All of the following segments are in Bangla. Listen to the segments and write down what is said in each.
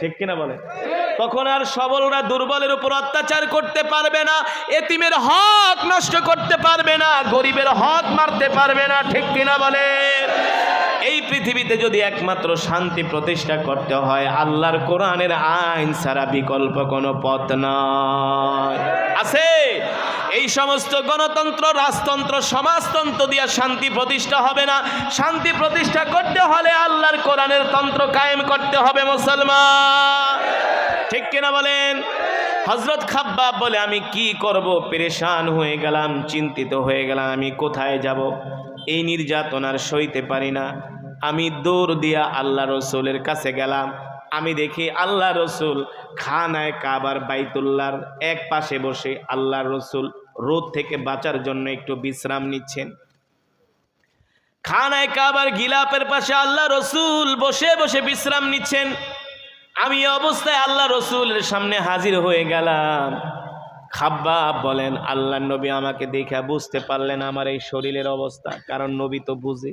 ঠিক কিনা বলে? তখন আর সবলরা দুর্বলের উপর অত্যাচার করতে পারবে না, এতিমের হক নষ্ট করতে পারবে না, গরিবের হক মারতে পারবে না, ঠিক কিনা বলে? এই পৃথিবীতে যদি একমাত্র শান্তি প্রতিষ্ঠা করতে হয়, আল্লাহর কোরআনের আইন ছাড়া বিকল্প কোনো পথ নয় আছে? এই সমস্ত গণতন্ত্র, রাজতন্ত্র, সমাজতন্ত্র দিয়া শান্তি প্রতিষ্ঠা হবে না। শান্তি প্রতিষ্ঠা করতে হলে আল্লাহর কোরআনের তন্ত্র কায়েম করতে হবে মুসলমান। ঠিক কিনা বলেন? হজরত খাব্বাব বলে, আমি কি করব? পেরেশান হয়ে গেলাম, চিন্তিত হয়ে গেলাম, আমি কোথায় যাব? এই নির্যাতন আর সইতে পারি না। আমি দৌড় দিয়া আল্লাহ রসুলের কাছে গেলাম। আমি দেখি আল্লাহ রসুল খানায় কাবার বাইতুল্লাহর এক পাশে বসে আল্লাহ রসুল রোদ থেকে বাঁচার জন্য একটু বিশ্রাম নিচ্ছেন। খানায় কাবার গিলাপের পাশে আল্লাহ রসুল বসে বসে বিশ্রাম নিচ্ছেন। আমি অবস্থায় আল্লাহ রসুলের সামনে হাজির হয়ে গেলাম। খাব্বা বলেন, আল্লাহ নবী আমাকে দেখে বুঝতে পারলেন আমার এই শরীরের অবস্থা, কারণ নবী তো বুঝে।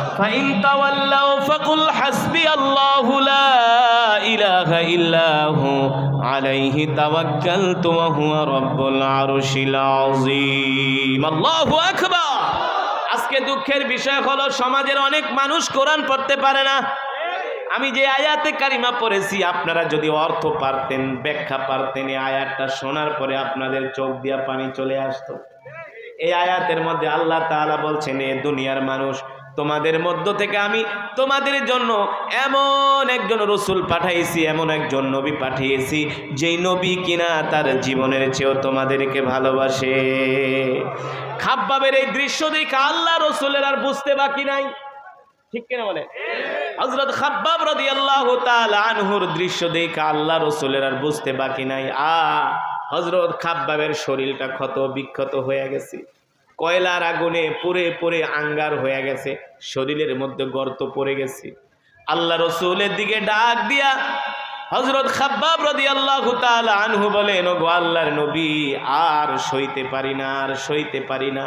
فإن تولوا فقل حسبي الله لا إله إلا هو عليه توكلت وهو رب العرش العظيم الله أكبر আজকে দুঃখের বিষয় হলো সমাজের অনেক মানুষ কোরআন পড়তে পারে না আমি যে আয়াতে কারিমা পড়েছি আপনারা যদি অর্থ পারতেন ব্যাখ্যা পারতেন এই আয়াতটা শোনার পরে আপনাদের চোখ দিয়া পানি চলে আসতো এই আয়াতের মধ্যে আল্লাহ তাআলা বলছেন এ দুনিয়ার মানুষ তোমাদের মধ্য থেকে আমি তোমাদের জন্য এমন একজন রসুল পাঠাইছি, এমন একজন নবী পাঠিয়েছি, যেই নবী কিনা তার জীবনের চেয়েও তোমাদেরকে ভালোবাসে। খাব্বাবের এই দৃশ্য দেখে আল্লাহ রসুলের আর বুঝতে বাকি নাই। ঠিক কিনা বলে হজরত খাব্বাব তাআলা আনহুর দৃশ্য আল্লাহ রসুলের আর বুঝতে বাকি নাই। আ হজরত খাব্বাবের শরীরটা ক্ষত বিক্ষত হয়ে গেছে। কয়লার আগুনে পুড়ে পুড়ে আঙ্গার হয়ে গেছে, শরীরের মধ্যে গর্ত পড়ে গেছে। আল্লাহ রসুলের দিকে ডাক দিয়া হজরত তাআলা আনহু বলেন, ওগো আল্লাহর নবী, আর সইতে পারি না, আর সইতে পারি না।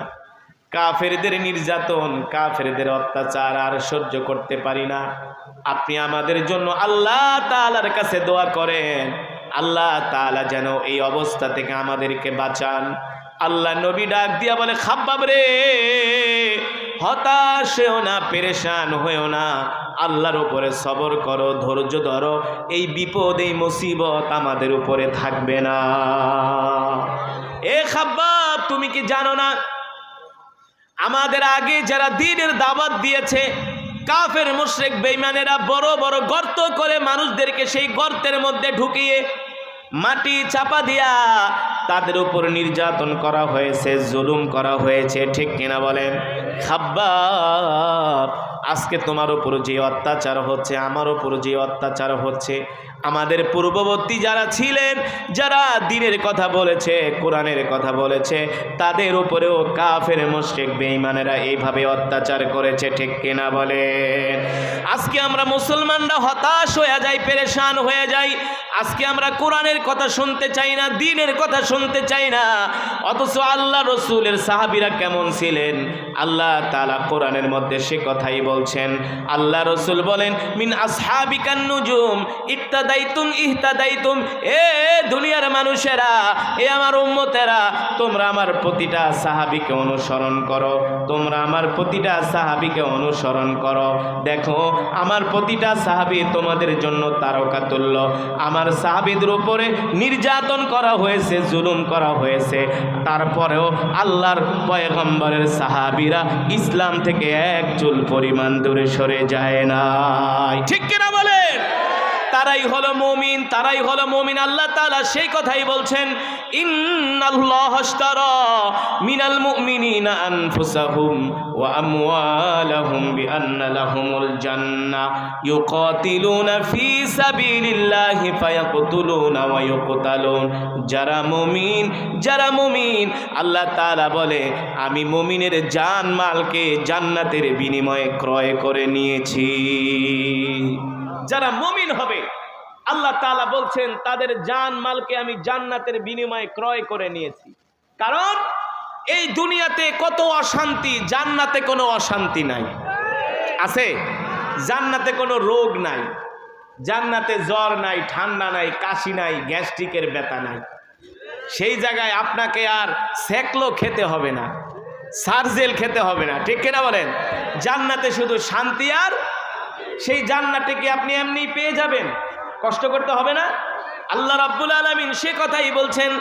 কাফেরদের নির্যাতন, কাফেরদের অত্যাচার আর সহ্য করতে পারি না। আপনি আমাদের জন্য আল্লাহ তাআলার কাছে দোয়া করেন। আল্লাহ তাআলা যেন এই অবস্থা থেকে আমাদেরকে বাঁচান। আল্লাহ নবী ডাক দিয়া বলে খাব্বাব রে হতাশ হয়েও না, পেরেশান হয়েও না। আল্লাহর উপরে সবর করো, ধৈর্য ধরো। এই বিপদ, এই মুসিবত আমাদের উপরে থাকবে না। এ খাব্বাব তুমি কি জানো না? আমাদের আগে যারা দিনের দাওয়াত দিয়েছে, কাফের, মুশরিক, বেঈমানেরা বড় বড় গর্ত করে মানুষদেরকে সেই গর্তের মধ্যে ঢুকিয়ে মাটি চাপা দিয়া তাদের উপর নির্যাতন করা হয়েছে জুলুম করা হয়েছে ঠিক কিনা বলেন? খাব্বাব। আজকে তোমার উপর যে অত্যাচার হচ্ছে, আমার উপর যে অত্যাচার হচ্ছে, আমাদের পূর্ববর্তী যারা ছিলেন, যারা দিনের কথা বলেছে, কোরআনের কথা বলেছে, তাদের উপরেও কাফের, মুশরিক, বেঈমানেরা এইভাবে অত্যাচার করেছে, ঠিক কিনা বলে আজকে আমরা মুসলমানরা হতাশ হয়ে যাই, পেরেশান হয়ে যাই। আজকে আমরা কোরআনের কথা শুনতে চাই না, দিনের কথা শুনতে চাই না। অথচ আল্লাহ রসুলের সাহাবিরা কেমন ছিলেন? আল্লাহ তালা কোরআনের মধ্যে সে কথাই বলছেন। আল্লাহ রসুল বলেন, মিন আসহাবিকান ইত্তাদাইতুম ইহতাদাইতুম, এ দুনিয়ার মানুষেরা, এ আমার উম্মতেরা, তোমরা আমার প্রতিটা সাহাবিকে অনুসরণ করো, তোমরা আমার প্রতিটা সাহাবিকে অনুসরণ করো। দেখো, আমার প্রতিটা সাহাবি তোমাদের জন্য তারকা তুল্য আমার সাহাবিদের উপরে নির্যাতন করা হয়েছে, জুলুম করা হয়েছে। তারপরেও আল্লাহর পয়গম্বরের সাহাবিরা ইসলাম থেকে এক চুল পরিমাণ দূরে সরে যায় না ঠিক কিনা বলেন? তারাই হলো মমিন, তারাই হলো মমিন। আল্লাহ তাআলা সেই কথাই বলছেন, ইন্নাল্লাহ আশতারা মিনাল মুমিনিনা আনফুসাহুম ওয়া আমওয়ালাহুম বিআন্না লাহুমুল জান্নাহ ইউকাতিলুনা ফি সাবিলিল্লাহি ফায়াকতুলুনা ওয়া ইউকতালুন। যারা মুমিন যারা মুমিন, আল্লাহ তাআলা বলে, আমি মুমিনের জান মালকে জান্নাতের বিনিময়ে ক্রয় করে নিয়েছি। যারা মমিন হবে, আল্লাহ তালা বলছেন, তাদের জান মালকে আমি জান্নাতের বিনিময়ে ক্রয় করে নিয়েছি। কারণ এই দুনিয়াতে কত অশান্তি, জান্নাতে কোনো অশান্তি নাই। আছে? জান্নাতে কোনো রোগ নাই। জান্নাতে জ্বর নাই, ঠান্ডা নাই, কাশি নাই, গ্যাস্ট্রিকের ব্যথা নাই। সেই জায়গায় আপনাকে আর সেকলো খেতে হবে না, সার্জেল খেতে হবে না। ঠিক কিনা বলেন? জান্নাতে শুধু শান্তি আর সেই জান্নাতকে আপনি এমনি পেয়ে যাবেন কষ্ট করতে হবে না আল্লাহ রাব্বুল আলামিন সে কথাই বলছেন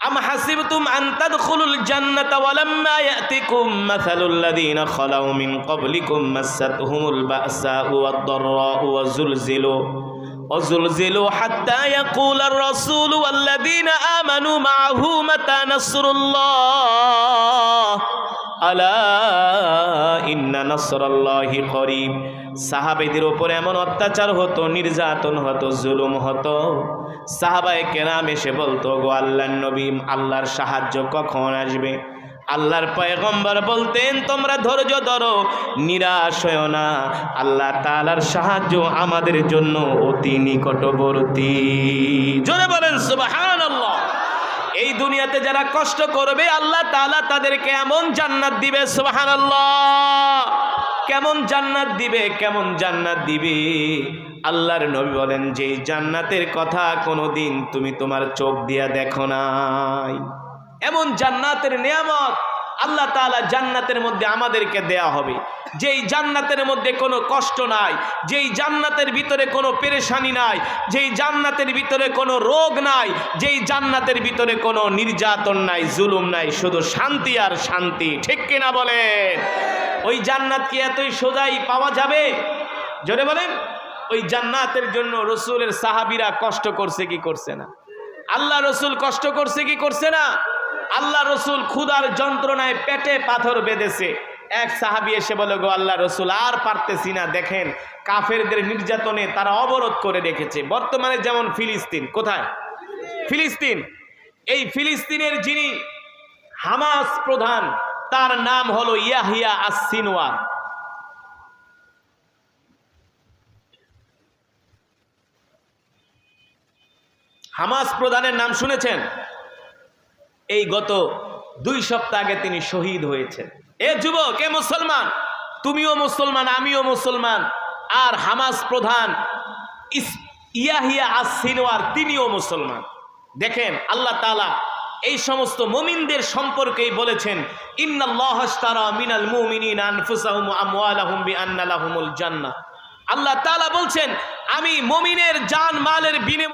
আম হাসিবতুম আন তাদখুলুল জান্নাতা ওয়ালাম্মা ইয়াতিকুম মাসালুল লাযীনা খালাউ মিন ক্বাবলিকুম মাসাতহুমুল বাসাউ ওয়াদ-দাররাউ ওয়াজুলজিলু وزلزلوا حتى يقول الرسول والذين آمنوا معه متى نصر الله আলা ইন্না নাসরাল্লাহি করিব। সাহাবেদের উপর এমন অত্যাচার হতো, নির্যাতন হতো, জুলুম হতো। সাহাবায়ে কেরাম এসে বলতো, গো আল্লাহর নবী, আল্লাহর সাহায্য কখন আসবে? আল্লাহর পয়গম্বর বলতেন, তোমরা ধৈর্য ধরো, নিরাশ হও না। আল্লাহ তাআলার সাহায্য আমাদের জন্য অতি নিকটবর্তী। জোরে বলেন, সুবহানাল্লাহ। এই দুনিয়াতে যারা কষ্ট করবে, আল্লাহ তালা তাদেরকে এমন জান্নাত দিবে সোহান কেমন জান্নাত দিবে? কেমন জান্নাত দিবে? আল্লাহর নবী বলেন, যে জান্নাতের কথা কোনো দিন তুমি তোমার চোখ দিয়া দেখো নাই। এমন জান্নাতের নিয়ামত আল্লাহ তাআলা জান্নাতের মধ্যে আমাদেরকে দেয়া হবে। যেই জান্নাতের মধ্যে কোনো কষ্ট নাই, যেই জান্নাতের ভিতরে কোনো পেরেশানি নাই, যেই জান্নাতের ভিতরে কোনো রোগ নাই, যেই জান্নাতের ভিতরে কোনো নির্যাতন নাই, জুলুম নাই, শুধু শান্তি আর শান্তি। ঠিক কিনা বলেন? ওই জান্নাত কি এতই সোজাই পাওয়া যাবে? জোরে বলেন। ওই জান্নাতের জন্য রসুলের সাহাবিরা কষ্ট করছে কি করছে না? আল্লাহ রসুল কষ্ট করছে কি করছে না? আল্লাহ রসুল ক্ষুধার যন্ত্রণায় পেটে পাথর বেঁধেছে। এক সাহাবি এসে বলে, গো আল্লাহ রসুল, আর পারতেছি না, দেখেন, কাফেরদের নির্যাতনে তারা অবরোধ করে রেখেছে। বর্তমানে যেমন ফিলিস্তিন, কোথায়? ফিলিস্তিন। এই ফিলিস্তিনের যিনি হামাস প্রধান, তার নাম হলো ইয়াহিয়া আসিনওয়ার হামাস প্রধানের নাম শুনেছেন? এই গত দুই সপ্তাহ আগে তিনি শহীদ হয়েছেন। এ যুবক, এ মুসলমান, তুমিও মুসলমান, আমিও মুসলমান, আর হামাস প্রধান ইয়াহিয়া আসিনওয়ার তিনিও মুসলমান। দেখেন, আল্লাহ তালা এই সমস্ত মুমিনদের সম্পর্কেই বলেছেন আল্লাহ তাআলা বলছেন, আমি মুমিনের জান মালের বিনিময়